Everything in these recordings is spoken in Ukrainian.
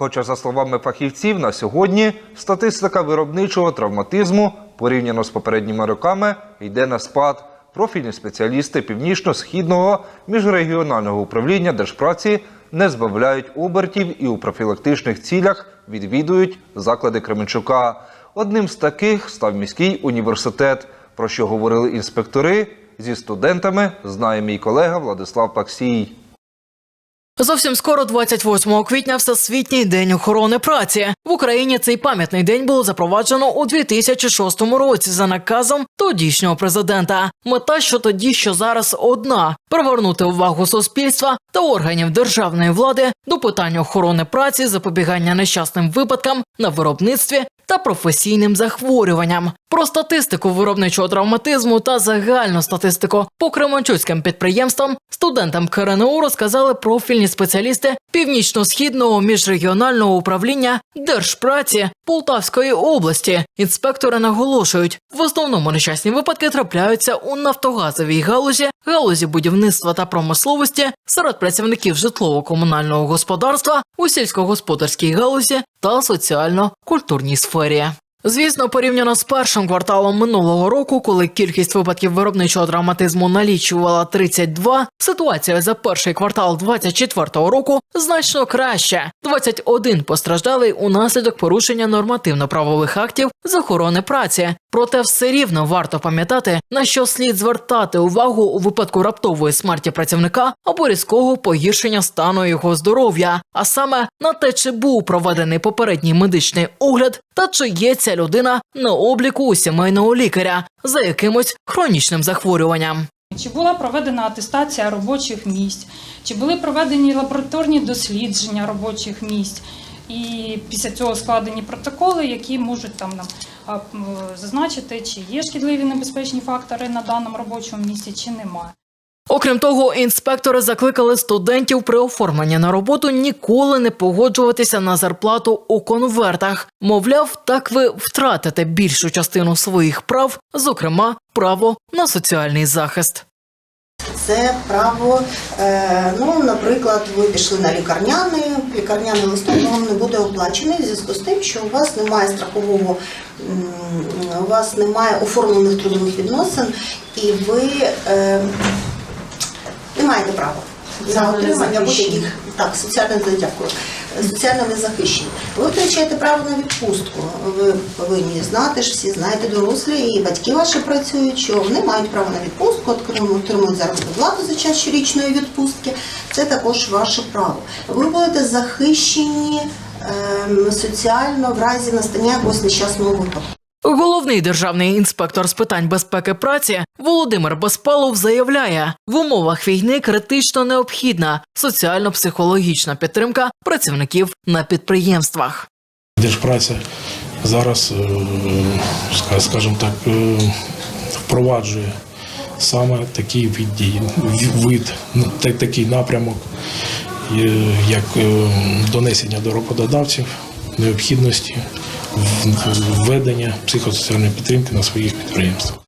Хоча, за словами фахівців, на сьогодні статистика виробничого травматизму порівняно з попередніми роками йде на спад. Профільні спеціалісти північно-східного міжрегіонального управління держпраці не збавляють обертів і у профілактичних цілях відвідують заклади Кременчука. Одним з таких став міський університет, про що говорили інспектори. Зі студентами знає мій колега Владислав Паксій. Зовсім скоро, 28 квітня, Всесвітній день охорони праці в Україні. Цей пам'ятний день було запроваджено у 2006 році за наказом тодішнього президента. Мета, що тоді, що зараз одна привернути увагу суспільства та органів державної влади до питань охорони праці, запобігання нещасним випадкам на виробництві та професійним захворюванням. Про статистику виробничого травматизму та загальну статистику по кременчуцьким підприємствам студентам КРНУ розказали профільні спеціалісти північно-східного міжрегіонального управління держпраці Полтавської області. Інспектори наголошують, в основному нещасні випадки трапляються у нафтогазовій галузі, галузі будівництва та промисловості серед працівників житлово-комунального господарства у сільськогосподарській галузі та соціально-культурній сфері. Звісно, порівняно з першим кварталом минулого року, коли кількість випадків виробничого травматизму налічувала 32, ситуація за перший квартал 24-го року значно краща. 21 постраждалий унаслідок порушення нормативно-правових актів з охорони праці. Проте все рівно варто пам'ятати, на що слід звертати увагу у випадку раптової смерті працівника або різкого погіршення стану його здоров'я, а саме на те, чи був проведений попередній медичний огляд та чи є ця людина на обліку у сімейного лікаря за якимось хронічним захворюванням. Чи була проведена атестація робочих місць, чи були проведені лабораторні дослідження робочих місць, і після цього складені протоколи, які можуть там нам зазначити, чи є шкідливі небезпечні фактори на даному робочому місці, чи немає. Окрім того, інспектори закликали студентів при оформленні на роботу ніколи не погоджуватися на зарплату у конвертах. Мовляв, так ви втратите більшу частину своїх прав, зокрема право на соціальний захист. Це право, е, ну, наприклад, ви пішли на лікарняний, лікарняний листок вам не буде оплачений в зв'язку з тим, що у вас немає страхового, у вас немає оформлених трудових відносин, і ви е, маєте права на отримання будь-яких так, соціально дякую. Соціально незахищені. Ви втрачаєте право на відпустку. Ви повинні знати ж, всі знаєте, дорослі і батьки ваші працюють, що вони мають право на відпустку, отримують отримують заробітну плату за час щорічної відпустки. Це також ваше право. Ви будете захищені ем, соціально в разі настання якогось нещасного випадку. Головний державний інспектор з питань безпеки праці Володимир Безпалов заявляє, в умовах війни критично необхідна соціально-психологічна підтримка працівників на підприємствах. Держпраця зараз, е, скажімо так, е, впроваджує саме такий вид, ну, такий напрямок, е, як донесення до роботодавців необхідності введення психосоціальної підтримки на своїх підприємствах.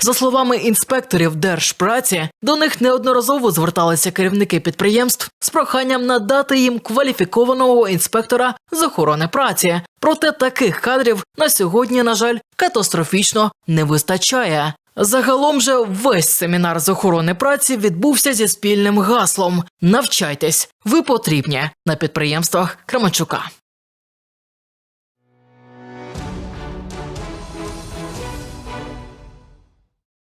За словами інспекторів держпраці, до них неодноразово зверталися керівники підприємств з проханням надати їм кваліфікованого інспектора з охорони праці. Проте таких кадрів на сьогодні, на жаль, катастрофічно не вистачає. Загалом же весь семінар з охорони праці відбувся зі спільним гаслом: навчайтесь, ви потрібні на підприємствах Кременчука.